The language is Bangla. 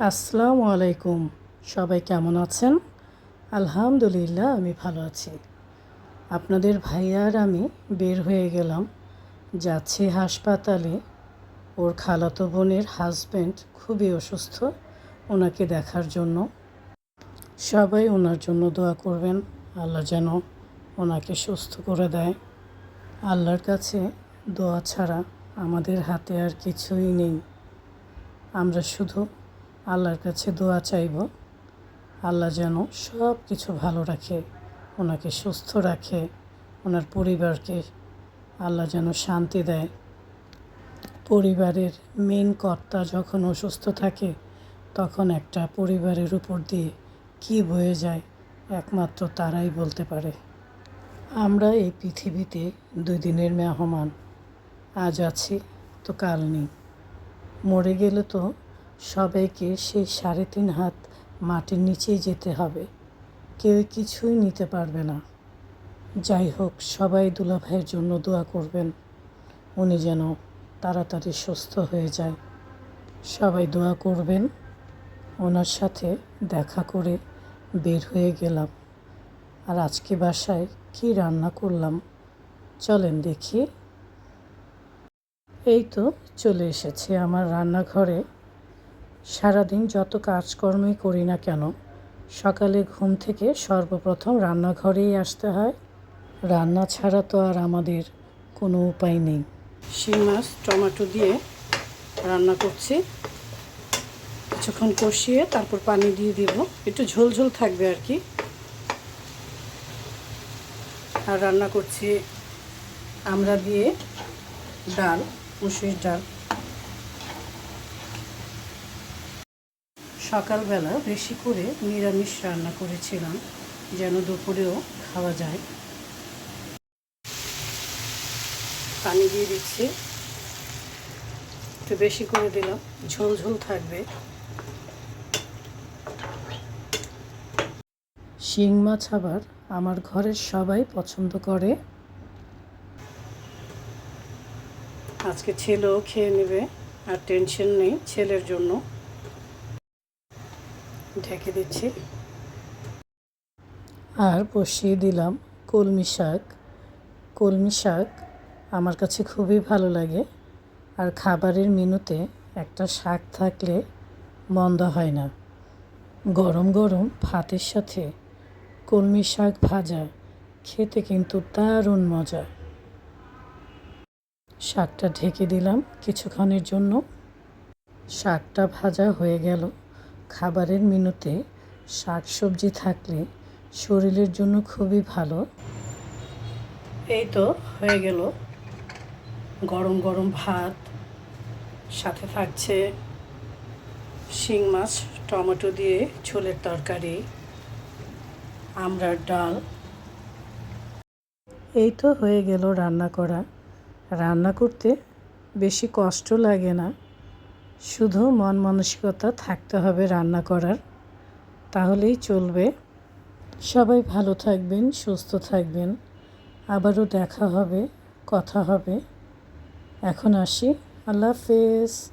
আসসালামু আলাইকুম। সবাই কেমন আছেন? আলহামদুলিল্লাহ, আমি ভালো আছি। আপনাদের ভাইয়া আর আমি বের হয়ে গেলাম। যাচ্ছি হাসপাতালে। ওর খালাতো বোনের হাজব্যান্ড খুবই অসুস্থ, ওনাকে দেখার জন্য। সবাই ওনার জন্য দোয়া করবেন। আল্লাহ যেন ওনাকে সুস্থ করে দেয়। আল্লাহর কাছে দোয়া ছাড়া আমাদের হাতে আর কিছুই নেই। আমরা শুধু আল্লাহর কাছে দোয়া চাইব। আল্লাহ যেন সব কিছু ভালো রাখে, ওনাকে সুস্থ রাখে, ওনার পরিবারকে আল্লাহ যেন শান্তি দেয়। পরিবারের মেন কর্তা যখন অসুস্থ থাকে, তখন একটা পরিবারের উপর দিয়ে কী বয়ে যায় একমাত্র তারাই বলতে পারে। আমরা এই পৃথিবীতে দুই দিনের মেহমান আজ আছি তো কাল নেই। মরে গেলে তো সবাইকে সেই সাড়ে তিন হাত মাটির নিচেই যেতে হবে। কেউ কিছুই নিতে পারবে না। যাই হোক, সবাই দুলাভাইয়ের জন্য দোয়া করবেন। উনি যেন তাড়াতাড়ি সুস্থ হয়ে যায়। সবাই দোয়া করবেন। ওনার সাথে দেখা করে বের হয়ে গেলাম। আর আজকে বাসায় কি রান্না করলাম? চলেন দেখি। এই তো চলে এসেছে আমার রান্নাঘরে। সারাদিন যত কাজকর্মই করি না কেন, সকালে ঘুম থেকে সর্বপ্রথম রান্নাঘরেই আসতে হয়। রান্না ছাড়া তো আর আমাদের কোনো উপায় নেই। শিং মাছ, টমেটো দিয়ে রান্না করছি। কিছুক্ষণ কষিয়ে তারপর পানি দিয়ে দিব। একটু ঝোল ঝোল থাকবে আর কি। আর রান্না করছি আমরা দিয়ে ডাল, মুসুরির ডাল। সকালবেলা বেশি করে নিরামিষ রান্না করেছিলাম, যেন দুপুরেও খাওয়া যায়। পানি দিয়ে দিচ্ছি। একটু বেশি করে দিলাম ঝোল ঝোল থাকবে। শিং মাছ আবার আমার ঘরের সবাই পছন্দ করে। আজকে ছেলেও খেয়ে নেবে, আর টেনশন নেই ছেলের জন্য। ঢেকে দিচ্ছি। আর বসিয়ে দিলাম কলমি শাক। কলমি শাক আমার কাছে খুবই ভালো লাগে। আর খাবারের মেনুতে একটা শাক থাকলে মন্দ হয় না। গরম গরম ভাতের সাথে কলমি শাক ভাজা খেতে কিন্তু দারুণ মজা। শাকটা ঢেকে দিলাম কিছুক্ষণের জন্য। শাকটা ভাজা হয়ে গেল। খাবারের মেনুতে শাক সবজি থাকলে শরীরের জন্য খুবই ভালো। এই তো হয়ে গেল। গরম গরম ভাত, সাথে থাকছে শিং মাছ, টমেটো দিয়ে ছোলের তরকারি, আমরার ডাল। এই তো হয়ে গেল রান্না করা। রান্না করতে বেশি কষ্ট লাগে না। শুধু মন মানসিকতা থাকতে হবে রান্না করার। তাহলেই চলবে। সবাই ভালো থাকবেন, সুস্থ থাকবেন। আবারও দেখা হবে, কথা হবে। এখন আসি। আল্লাহ হাফেজ।